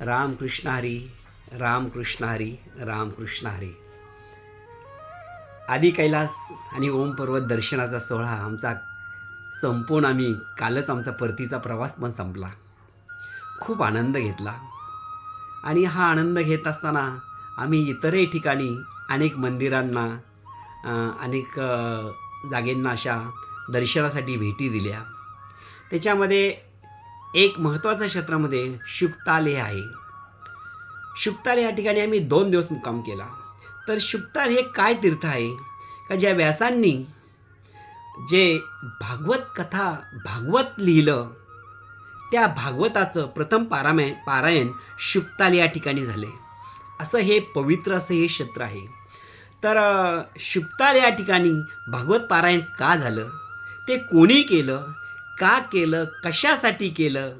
रामकृष्ण हरी रामकृष्ण हरी रामकृष्ण हरी. आदी कैलास आणि ओम पर्वत दर्शनाचा सोहळा आमचा संपून आम्ही कालच आमचा परतीचा प्रवास पण संपला. खूप आनंद घेतला. आणि हा आनंद घेत असताना आम्ही इतरही ठिकाणी अनेक मंदिरांना अनेक जागेंना अशा दर्शनासाठी भेटी दिल्या. त्याच्यामध्ये एक महत्त्वाच्या क्षेत्रामध्ये शुक्ताले आहे. शुक्ताले या ठिकाणी आम्ही दोन दिवस मुक्काम केला. तर शुक्ताल हे काय तीर्थ आहे? का ज्या व्यासांनी जे भागवत कथा भागवत लिहिलं त्या भागवताचं प्रथम पारायण पारायण शुक्ताल या ठिकाणी झाले. असं हे पवित्र असं हे क्षेत्र आहे. तर शुक्ताल या ठिकाणी भागवत पारायण का झालं? ते कोणी केलं? का केलं? कशासाठी केलं?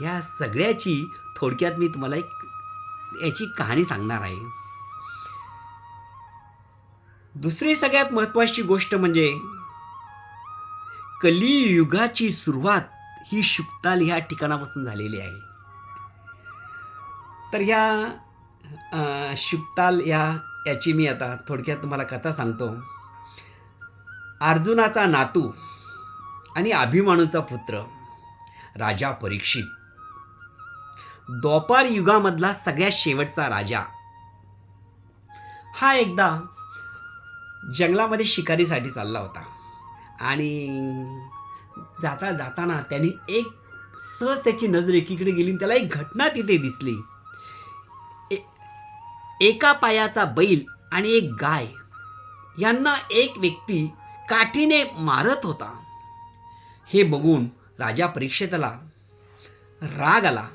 ह्या सगळ्याची थोडक्यात मी तुम्हाला एक याची कहाणी सांगणार आहे. दुसरी सगळ्यात महत्त्वाची गोष्ट म्हणजे कलियुगाची सुरुवात ही शुक्ताल ह्या ठिकाणापासून झालेली आहे. तर ह्या शुक्ताल या याची मी आता थोडक्यात तुम्हाला कथा सांगतो. अर्जुनाचा नातू आणि अभिमानूचा पुत्र राजा परीक्षित. द्वापार युगामधला सगळ्यात शेवटचा राजा. हा एकदा जंगलामध्ये शिकारीसाठी चालला होता. आणि जाता जाताना त्यांनी एक सहज त्याची नजर एकीकडे गेली आणि त्याला एक घटना तिथे दिसली. ए- एका पायाचा बैल आणि एक गाय. यांना एक व्यक्ती काठीने मारत होता. हे बघून राजा परीक्षेतला राग आला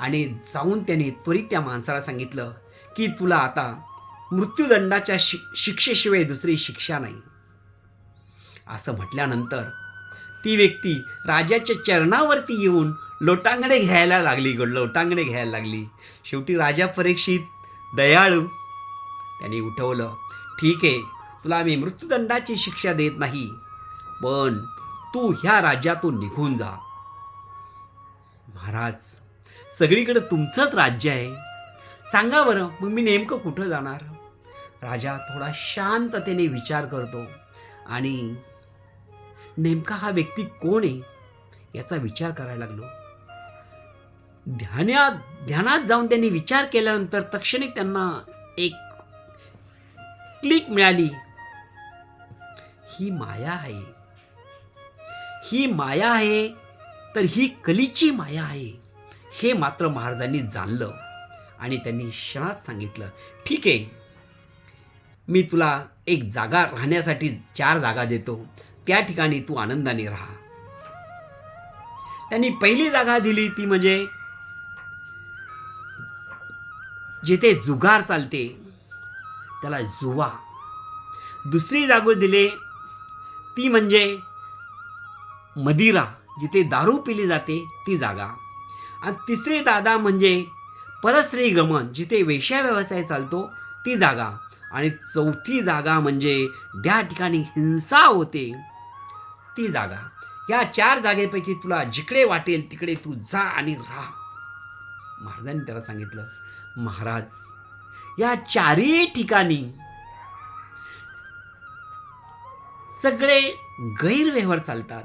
आणि जाऊन त्याने त्वरित त्या माणसाला सांगितलं की तुला आता मृत्यूदंडाच्या शि शिक्षेशिवाय दुसरी शिक्षा नाही. असं म्हटल्यानंतर ती व्यक्ती राजाच्या चरणावरती येऊन लोटांगणे घ्यायला लागली गड लोटांगणे घ्यायला लागली. शेवटी राजा परीक्षित दयाळू त्यांनी उठवलं ठीक आहे तुला आम्ही मृत्यूदंडाची शिक्षा देत नाही पण तू ह्या राज्यातून निघून जा. महाराज सगळीकडे तुमचंच राज्य आहे. सांगा बरं मग मी नेमकं कुठं जाणार? राजा थोडा शांततेने विचार करतो आणि नेमका हा व्यक्ती कोण आहे याचा विचार करायला लागलो. ध्यानात ध्यानात जाऊन त्यांनी विचार केल्यानंतर तक्षणिक त्यांना एक क्लिक मिळाली. ही माया आहे. ही माया आहे तर ही कलीची माया आहे. हे मात्र महाराजांनी जाणलं आणि त्यांनी क्षणात सांगितलं ठीक आहे मी तुला एक जागा राहण्यासाठी चार जागा देतो. त्या ठिकाणी तू आनंदाने राहा. त्यांनी पहिली जागा दिली ती म्हणजे जिथे जुगार चालते त्याला जुवा. दुसरी जागो दिले ती म्हणजे मदिरा जिथे दारू पिली जाते ती जागा. आणि तिसरी दादा म्हणजे परस्त्री गमन जिथे वेश्या व्यवसाय चालतो ती जागा. आणि चौथी जागा म्हणजे ज्या ठिकाणी हिंसा होते ती जागा. या चार जागेपैकी तुला जिकडे वाटेल तिकडे तू जा आणि राहा. महाराजांनी त्याला सांगितलं महाराज या चारही ठिकाणी सगळे गैरव्यवहार चालतात.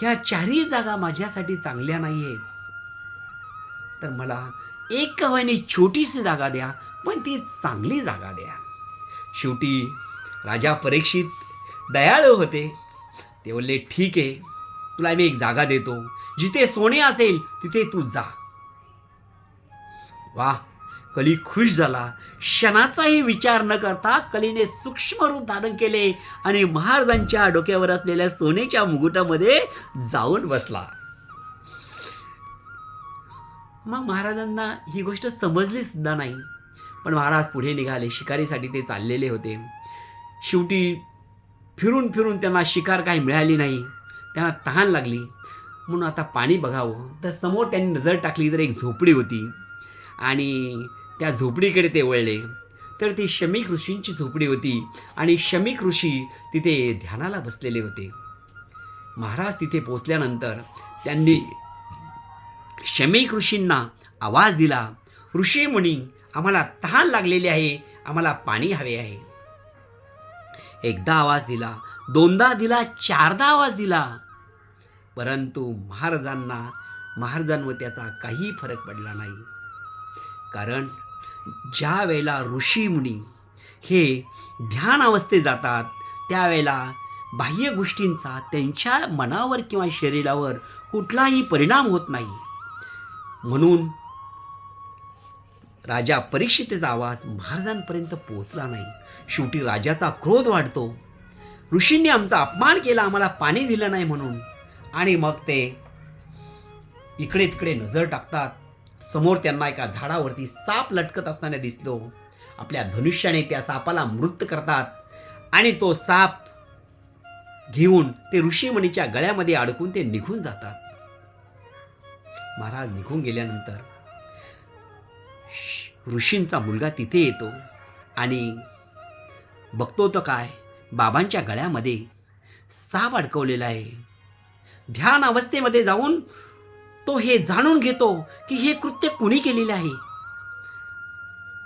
ह्या चारही जागा माझ्यासाठी चांगल्या नाही आहेत तर मला एक कवानी छोटीशी जागा द्या पण ती चांगली जागा द्या. शेवटी राजा परीक्षित दयाळू होते. ते बोलले ठीक आहे तुला मी एक जागा देतो. जिथे सोने असेल तिथे तू जा. वा कली खुश झाला. क्षणाचाही विचार न करता कलीने सूक्ष्म रूप धारण केले आणि महाराजांच्या डोक्यावर असलेल्या सोन्याच्या मुकुटामध्ये जाऊन बसला. मग महाराजांना ही गोष्ट समजली सुद्धा नाही. पण महाराज पुढे निघाले. शिकारीसाठी ते चाललेले होते. शेवटी फिरून फिरून त्यांना शिकार काही मिळाली नाही. त्यांना तहान लागली. म्हणून आता पाणी बघावं. तर समोर त्यांनी नजर टाकली तर एक झोपडी होती. आणि त्या झोपडीकडे ते वळले. तर ती शमीक ऋषींची झोपडी होती आणि शमीक ऋषी तिथे ध्यानाला बसलेले होते. महाराज तिथे पोचल्यानंतर त्यांनी शमीक ऋषींना आवाज दिला ऋषी मुनी आम्हाला तहान लागलेली आहे आम्हाला पाणी हवे आहे. एकदा आवाज दिला दोनदा दिला चारदा आवाज दिला. परंतु महाराजांना महाराजांवर त्याचा काही फरक पडला नाही. कारण ज्या वेळेला ऋषीमुनी हे ध्यान अवस्थेत जातात त्यावेळेला बाह्य गोष्टींचा त्यांच्या मनावर किंवा शरीरावर कुठलाही परिणाम होत नाही. म्हणून राजा परीक्षितेचा आवाज महाराजांपर्यंत पोहोचला नाही. शेवटी राजाचा क्रोध वाढतो. ऋषींनी आमचा अपमान केला आम्हाला पाणी दिलं नाही म्हणून. आणि मग ते इकडे तिकडे नजर टाकतात. समोर त्यांना एका झाडावरती साप लटकत असताना दिसलो. आपल्या धनुष्याने त्या सापाला मृत करतात आणि तो साप घेऊन ते ऋषीमणीच्या गळ्यामध्ये अडकून ते निघून जातात. महाराज निघून गेल्यानंतर श- ऋषींचा मुलगा तिथे येतो आणि बघतो तर काय? बाबांच्या गळ्यामध्ये साप अडकवलेला आहे. ध्यान अवस्थेमध्ये जाऊन तो हे जाणून घेतो की हे कृत्य कुणी केलेले आहे.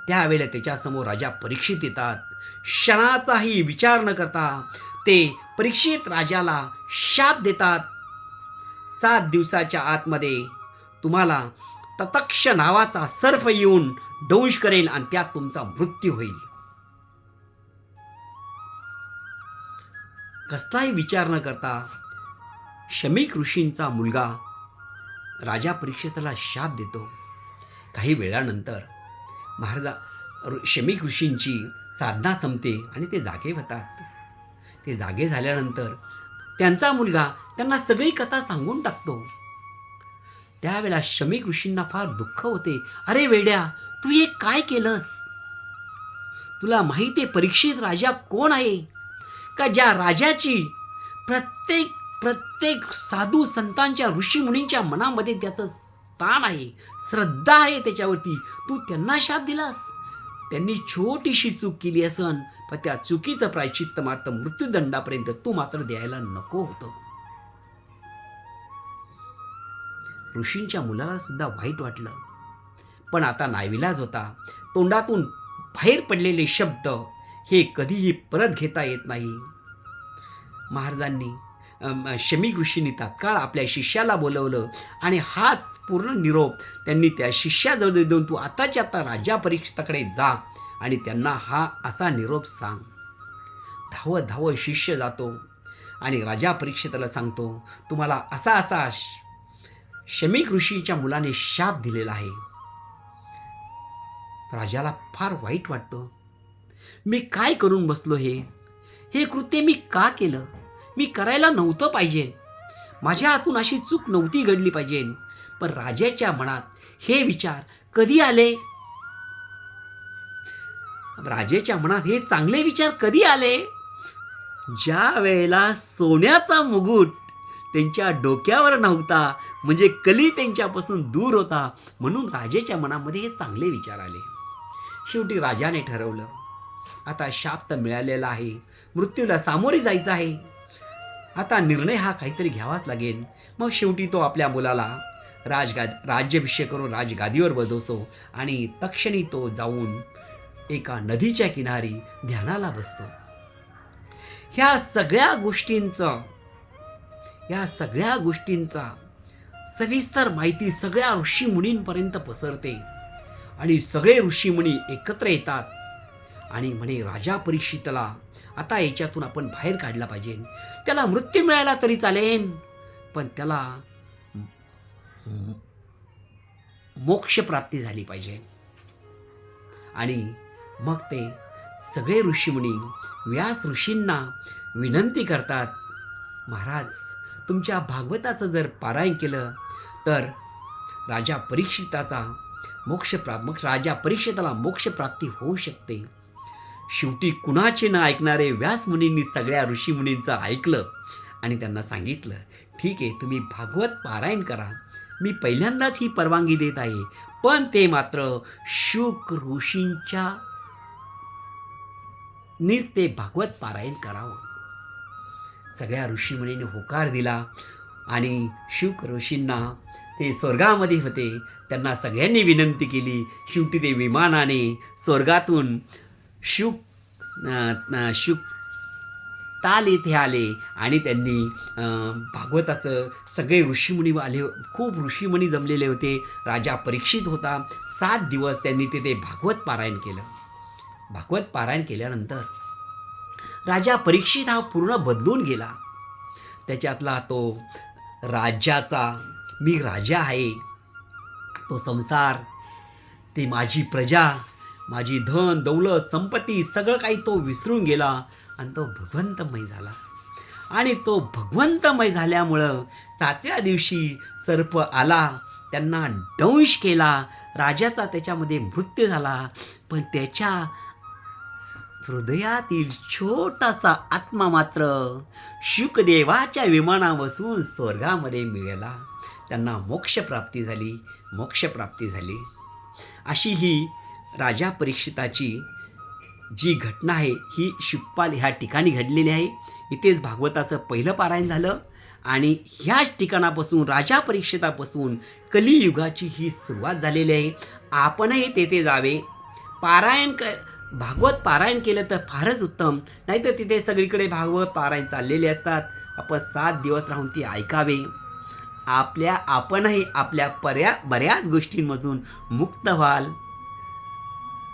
त्यावेळेला त्याच्यासमोर राजा परीक्षित येतात. क्षणाचाही विचार न करता ते परीक्षित राजाला शाप देतात. सात दिवसाच्या आतमध्ये तुम्हाला ततक्ष नावाचा सर्फ येऊन दंश करेल आणि त्यात तुमचा मृत्यू होईल. कसलाही विचार न करता शमीक ऋषींचा मुलगा राजा परीक्षिताला शाप देतो. काही वेळानंतर महाराजा ऋ- शमीक ऋषींची साधना संपते आणि ते जागे होतात. ते जागे झाल्यानंतर त्यांचा मुलगा त्यांना सगळी कथा सांगून टाकतो. त्यावेळा शमीक ऋषींना फार दुःख होते. अरे वेड्या तू हे काय केलंस? तुला माहिती आहे परीक्षित राजा कोण आहे? का ज्या राजाची प्रत्येक प्रत्येक साधू संतांच्या ऋषी मुनींच्या मनामध्ये त्याचं स्थान आहे श्रद्धा आहे त्याच्यावरती. तू त्यांना शाप दिलास. त्यांनी छोटीशी चूक केली असन पण त्या चुकीचं प्रायचित्त मात्र मृत्यूदंडापर्यंत तू मात्र द्यायला नको होतं. ऋषींच्या मुलाला सुद्धा वाईट वाटलं. पण आता नाविलाज होता. तोंडातून बाहेर पडलेले शब्द हे कधीही परत घेता येत नाही. महाराजांनी शमी ऋषींनी तात्काळ आपल्या शिष्याला बोलवलं. आणि हाच पूर्ण निरोप त्यांनी त्या शिष्याजवळ देऊन तू आताच्या आता राजा परीक्षिताकडे जा आणि त्यांना हा असा निरोप सांग. धावत धावत शिष्य जातो आणि राजा परीक्षिताला सांगतो तुम्हाला असा असा श- शमीक ऋषीच्या मुलाने शाप दिलेला आहे. राजाला फार वाईट वाटतं. मी काय करून बसलो हे? हे कृत्य मी का केलं? मी करायला नव्हतं पाहिजे. माझ्या हातून अशी चूक नव्हती घडली पाहिजे. पण राजाच्या मनात हे विचार कधी आले? राजेच्या मनात हे चांगले विचार कधी आले? ज्या वेळेला सोन्याचा मुगुट त्यांच्या डोक्यावर नव्हता म्हणजे कली त्यांच्यापासून दूर होता म्हणून राजेच्या मनामध्ये हे चांगले विचार आले. शेवटी राजाने ठरवलं आता शाप तर मिळालेला आहे मृत्यूला सामोरे जायचं आहे. आता निर्णय हा काहीतरी घ्यावाच लागेल. मग शेवटी तो आपल्या मुलाला राजगा राज्याभिषेक करून राजगादीवर बसवतो आणि तक्षणी तो जाऊन एका नदीच्या किनारी ध्यानाला बसतो. ह्या सगळ्या गोष्टींचं या सगळ्या गोष्टींचा सविस्तर माहिती सगळ्या ऋषीमुनींपर्यंत पसरते आणि सगळे ऋषीमुनी एकत्र येतात. आणि म्हणे राजा परीक्षितला आता याच्यातून आपण बाहेर काढला पाहिजे. त्याला मृत्यू मिळाला तरी चालेल. पण त्याला मोक्षप्राप्ती मोक्ष प्राप्ती झाली पाहिजे. आणि मग ते सगळे ऋषीमुनी व्यास ऋषींना विनंती करतात महाराज तुमच्या भागवताचं जर पारायण केलं तर राजा परीक्षिताचा मोक्ष मग राजा परीक्षिताला मोक्ष प्राप्ती होऊ शकते. शेवटी कुणाचे न ऐकणारे व्यास मुनींनी सगळ्या ऋषीमुनींचं ऐकलं आणि त्यांना सांगितलं ठीक आहे तुम्ही भागवत पारायण करा. मी पहिल्यांदाच ही परवानगी देत आहे पण ते मात्र शुक ऋषींच्या नीच ते भागवत पारायण करावं. सगळ्या ऋषीमुनींनी होकार दिला आणि शुक ऋषींना ते स्वर्गामध्ये होते. त्यांना सगळ्यांनी विनंती केली शेवटी ते विमानाने स्वर्गातून शुक शुक ताल येथे आले आणि त्यांनी भागवताचं सगळे ऋषीमुनी आले खूप ऋषीमुनी जमलेले होते. राजा परीक्षित होता. सात दिवस त्यांनी तिथे भागवत पारायण केलं. भागवत पारायण केल्यानंतर राजा परीक्षित हा पूर्ण बदलून गेला. त्याच्यातला तो राज्याचा मी राजा आहे. तो संसार ती माझी प्रजा माझी धन दौलत संपत्ती सगळं काही तो विसरून गेला आणि तो भगवंतमय झाला. आणि तो भगवंतमय झाल्यामुळं सातव्या दिवशी सर्प आला त्यांना दंश केला राजाचा त्याच्यामध्ये मृत्यू झाला. पण त्याच्या हृदयातील छोटासा आत्मा मात्र शुकदेवाच्या विमाना बसून स्वर्गामध्ये मिळाला. त्यांना मोक्षप्राप्ती झाली मोक्षप्राप्ती झाली. अशी ही राजा परीक्षिताची जी घटना आहे ही शिप्पाल ह्या ठिकाणी घडलेली आहे. इथेच भागवताचं पहिलं पारायण झालं आणि ह्याच ठिकाणापासून राजा परीक्षितापासून कलियुगाची ही सुरुवात झालेली आहे. आपणही तेथे जावे. पारायण क भागवत पारायण केलं तर फारच उत्तम. नाहीतर तिथे सगळीकडे भागवत पारायण चाललेले असतात. आपण सात दिवस राहून ती ऐकावे. आपल्या आपणही आपल्या पर्या बऱ्याच गोष्टींमधून मुक्त व्हाल.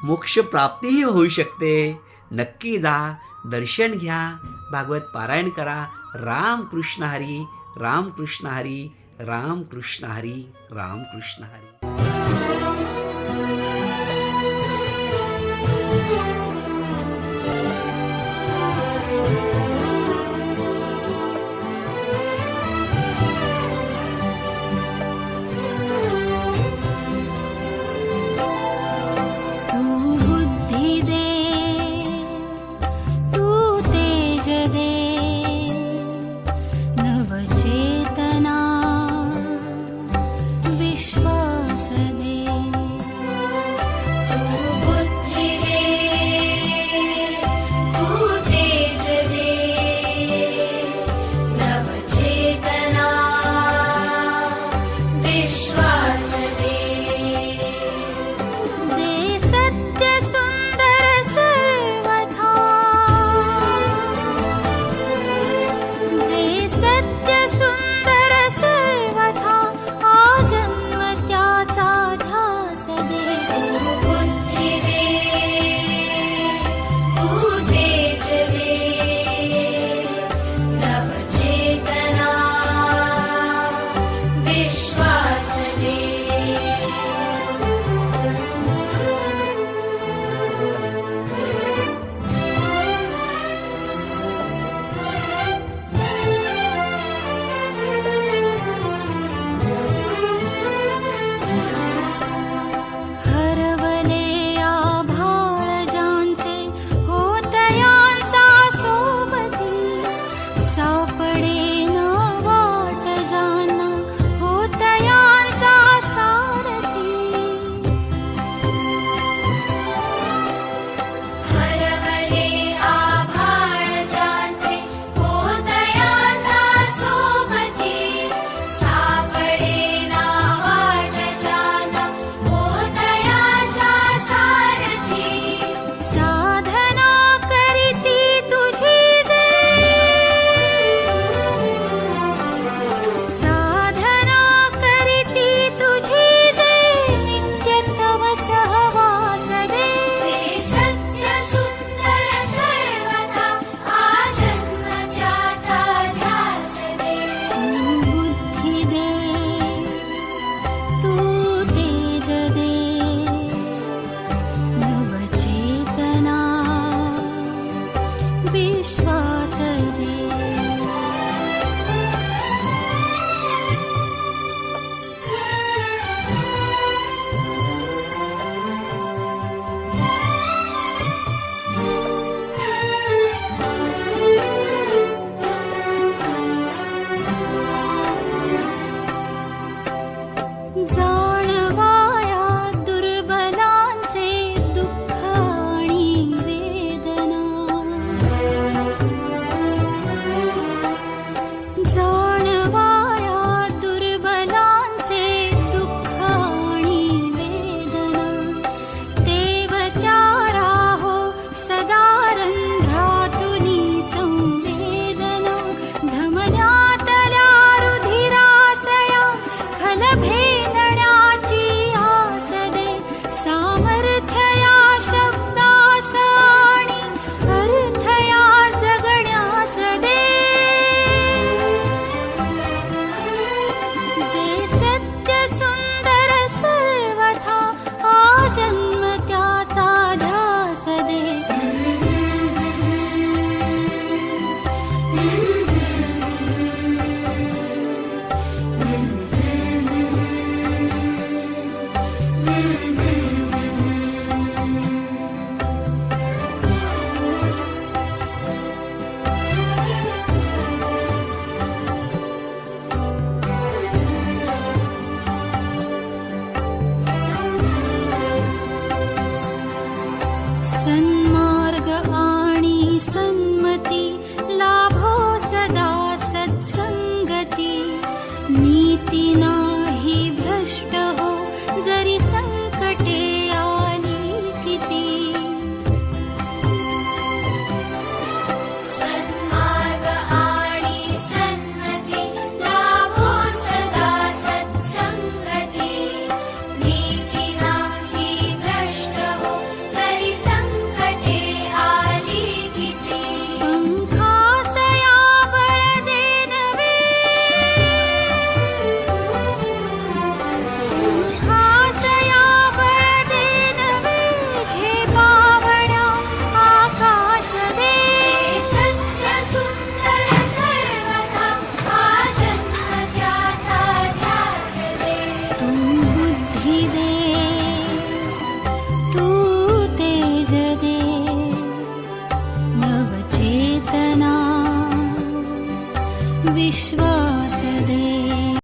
मोक्षप्राप्तीही होऊ शकते. नक्की जा दर्शन घ्या भागवत पारायण करा. राम कृष्ण हरी राम कृष्ण हरी राम कृष्ण हरी राम कृष्ण हरी.